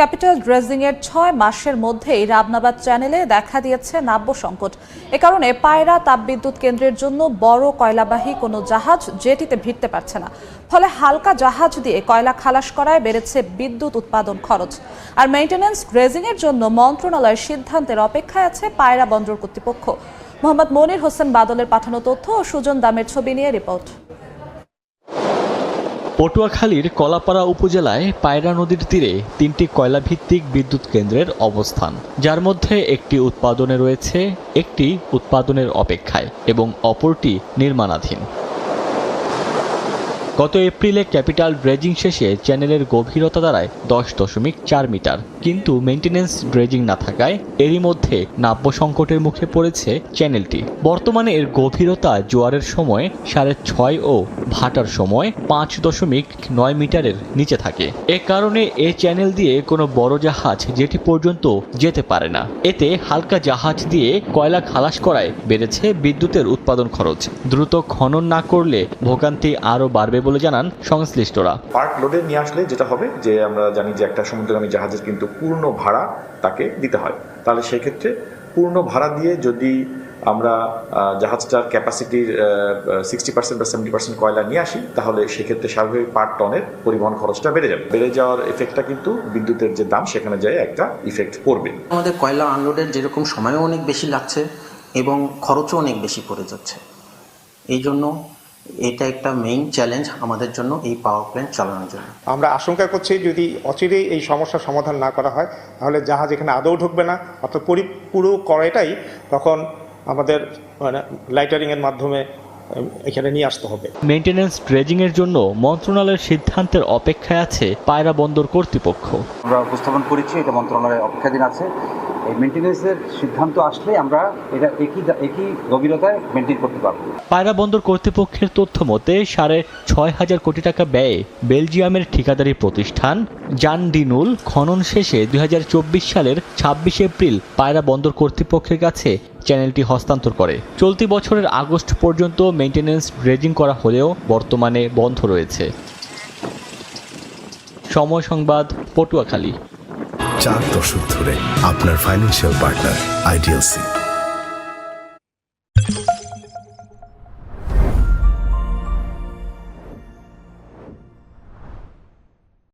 Capital dredging এর ছয় মাসের মধ্যেই রাবনাবাদ চ্যানেলে দেখা দিয়েছে নাব্য সংকট। এ কারণে পায়রা তাপবিদ্যুৎ কেন্দ্রের জন্য বড় কয়লাবাহী কোনো জাহাজ জেটিতে ভিড়তে পারছে না। ফলে হালকা জাহাজ দিয়ে কয়লা খালাস করায় বেড়েছে বিদ্যুৎ উৎপাদন খরচ। আর মেইনটেন্যান্স ড্রেজিং এর জন্য মন্ত্রণালয়ের সিদ্ধান্তের অপেক্ষায় আছে পায়রা বন্দর কর্তৃপক্ষ। মোহাম্মদ মনির হোসেন বাদলের পাঠানো তথ্য ও সুজন দামের ছবি নিয়ে রিপোর্ট। পটুয়াখালীর কলাপাড়া উপজেলায় পায়রা নদীর তীরে তিনটি কয়লাভিত্তিক বিদ্যুৎ কেন্দ্রের অবস্থান, যার মধ্যে একটি উৎপাদনে রয়েছে, একটি উৎপাদনের অপেক্ষায় এবং অপরটি নির্মাণাধীন। গত এপ্রিলে ক্যাপিটাল ড্রেজিং শেষে চ্যানেলের গভীরতা দাঁড়ায় দশ দশমিক চার মিটার। কিন্তু মেইনটেনেন্স ড্রেজিং না থাকায় এরই মধ্যে নাব্য সংকটের মুখে পড়েছে চ্যানেলটি বর্তমানে এর গভীরতা জোয়ারের সময় সাড়ে ছয় ও ভাটার সময় পাঁচ দশমিক নয় মিটারের নিচে থাকে। এ কারণে এ চ্যানেল দিয়ে কোনো বড় জাহাজ যেটি পর্যন্ত যেতে পারে না, এতে হালকা জাহাজ দিয়ে কয়লা খালাস করায় বেড়েছে বিদ্যুতের উৎপাদন খরচ। দ্রুত খনন না করলে ভোগান্তি আরও বাড়বে বলে জানান সংশ্লিষ্টরা। পার্ক লোডে নিয়ে আসলে যেটা হবে, যে আমরা জানি যে একটা সমুদ্রগামী জাহাজের কিন্তু পূর্ণ ভাড়া তাকে দিতে হয়। তাহলে সেক্ষেত্রে পূর্ণ ভাড়া দিয়ে যদি আমরা জাহাজটার ক্যাপাসিটির সিক্সটি পার্সেন্ট বা সেভেন্টি পার্সেন্ট কয়লা নিয়ে আসি, তাহলে সেক্ষেত্রে স্বাভাবিক পার টনের পরিবহন খরচটা বেড়ে যাবে। বেড়ে যাওয়ার এফেক্টটা কিন্তু বিদ্যুতের যে দাম, সেখানে যায় একটা ইফেক্ট পড়বে। আমাদের কয়লা আনলোডের যেরকম সময়ও অনেক বেশি লাগছে এবং খরচও অনেক বেশি পড়ে যাচ্ছে। এই জন্য এটা একটা মেইন চ্যালেঞ্জ আমাদের জন্য এই পাওয়ার প্ল্যান্ট চালানোর জন্য। আমরা আশঙ্কা করছি যদি অচিরেই এই সমস্যার সমাধান না করা হয়, তাহলে জাহাজ এখানে আদৌ ঢুকবে না। অর্থাৎ পরিপুরো করাটাই তখন আমাদের মানে লাইটারিংয়ের মাধ্যমে এখানে নিয়ে আসতে হবে। মেইনটেনেন্স ড্রেজিংয়ের জন্য মন্ত্রণালয়ের সিদ্ধান্তের অপেক্ষায় আছে পায়রা বন্দর কর্তৃপক্ষ। আমরা উপস্থাপন করেছি এটা মন্ত্রণালয়ের অপেক্ষাধীন আছে। এই মেনটেন্যান্সের সিদ্ধান্ত আসলে আমরা এটা একই একই গভীরতায় মেনটেন করতে পারব। পায়রা বন্দর কর্তৃপক্ষের তথ্য মতে সাড়ে ছয় হাজার কোটি টাকা ব্যয়ে বেলজিয়ামের ঠিকাদারি প্রতিষ্ঠান জান ডিনুল খনন শেষে দুই হাজার চব্বিশ সালের ছাব্বিশে এপ্রিল পায়রা বন্দর কর্তৃপক্ষের কাছে চ্যানেলটি হস্তান্তর করে। চলতি বছরের আগস্ট পর্যন্ত মেইনটেনেন্স ড্রেজিং করা হলেও বর্তমানে বন্ধ রয়েছে। সময় সংবাদ, পটুয়াখালী। চার দশক ধরে আপনার ফাইন্যান্সিয়াল পার্টনার আইডিএলসি